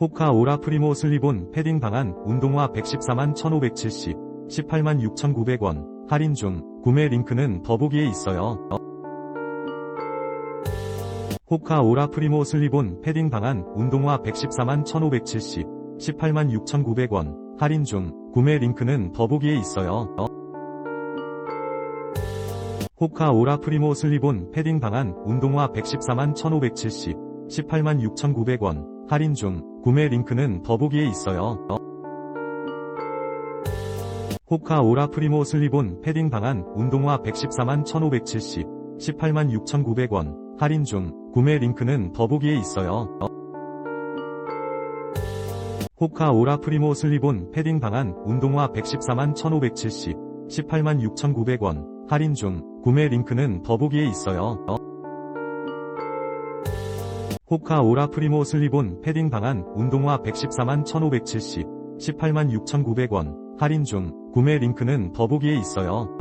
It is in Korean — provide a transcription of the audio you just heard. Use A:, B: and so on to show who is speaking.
A: 호카 오라 프리모 슬리본 패딩 방안 운동화 114만 1570, 18만 6,900원, 할인 중, 구매 링크는 더보기에 있어요. 호카 오라 프리모 슬리본 패딩 방안 운동화 114만 1570, 18만 6,900원, 할인 중, 구매 링크는 더보기에 있어요. 호카 오라 프리모 슬리본 패딩 방안 운동화 114만 1570, 18만 6,900원, 할인 중, 구매 링크는 더보기에 있어요. 호카 오라 프리모 슬리본 패딩 방안 운동화 114만 1570, 18만 6,900원, 할인 중, 구매 링크는 더보기에 있어요. 호카 오라 프리모 슬리본 패딩 방안 운동화 114만 1570, 18만 6,900원, 할인 중, 구매 링크는 더보기에 있어요. 호카 오라 프리모 슬리본 패딩 방안 운동화 114만 1570, 18만 6,900원, 할인 중, 구매 링크는 더보기에 있어요.